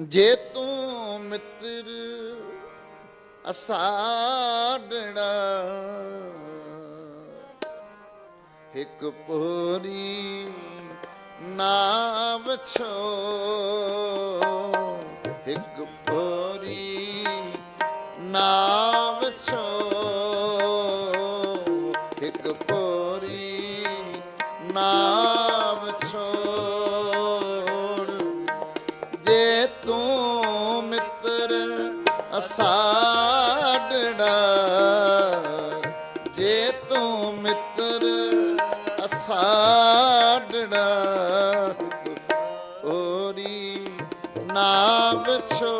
ਜੇ ਤੂੰ ਮਿੱਤਰ ਅਸਾੜੜਾ ਇੱਕ ਪੋਰੀ ਨਾਮ ਛੋ ਇੱਕ ਪੋਰੀ ਨਾਮ ਛੋ ਇੱਕ ਪੋਰੀ ਨਾਮ ਛੋ ਅਸਾੜੜਾ ਜੇ ਤੂੰ ਮਿੱਤਰ ਅਸਾੜੜਾ ਓਰੀ ਨਾਮ ਛੋ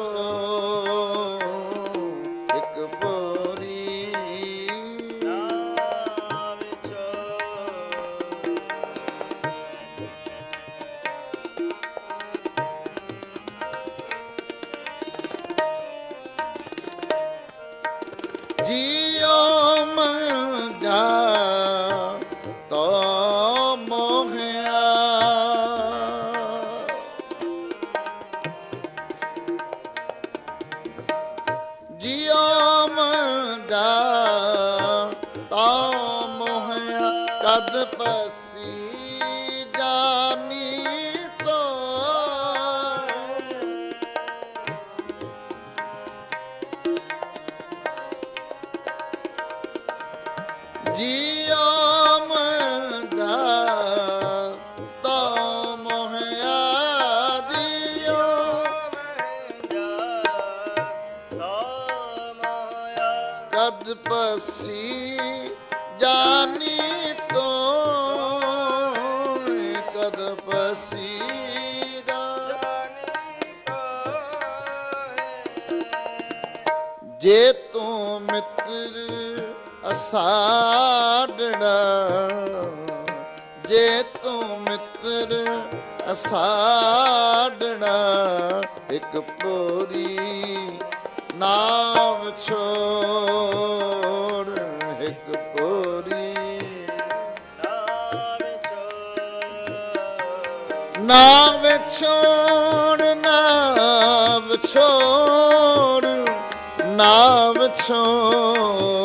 ਜਿਉ ਮਨ ਜਾ ਤੋ ਮੋਹਿਆ ਜਿਉ ਮਨ ਤੋ ਮੋਹਿਆ ਕਦ ਪਸੀ ਪਸੀ ਜਾਨੀ ਤੋ ਕਦ ਪਸੀ ਜੇ ਤੂੰ ਮਿੱਤਰ ਅਸਾੜੜਾ ਜੇ ਤੂੰ ਮਿੱਤਰ ਅਸਾੜੜਾ ਇੱਕ ਪੋਰੀ ਨਾਮ ਛੋੜ, ਇੱਕ ਪੋਰੀ ਨਾਮ ਛੋੜ। ਨਾਮ ਛੋੜ ਨਾਮ ਛੋੜ ਨਾਮ ਛੋੜ।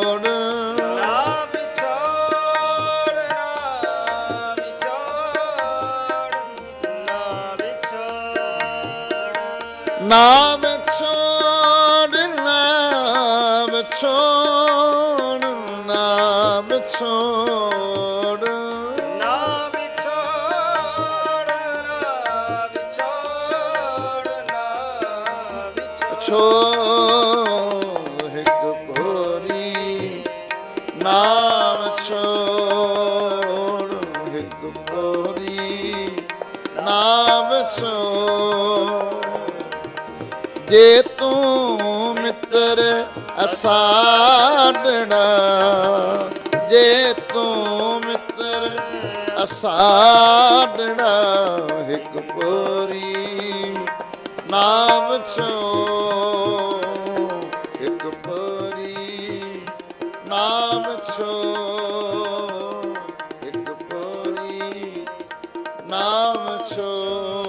ਨਾਮ ਛੋੜ ਨਾਮ ਛੋੜ ਛੋ ਇੱਕ ਪੋਰੀ ਨਾਮ ਛੋੜ ਇੱਕ ਪੋਰੀ ਨਾਮ ਛੋੜ। ਜੇ ਤੂੰ ਮਿੱਤਰ ਅਸਾੜੜਾ ਜੇ ਤੂੰ ਮਿੱਤਰ ਅਸਾੜੜਾ ਇੱਕ ਪੋਰੀ ਨਾਮ ਛੋ ਇੱਕ ਪੋਰੀ ਨਾਮ ਛੋ ਇੱਕ ਪੋਰੀ ਨਾਮ ਛੋ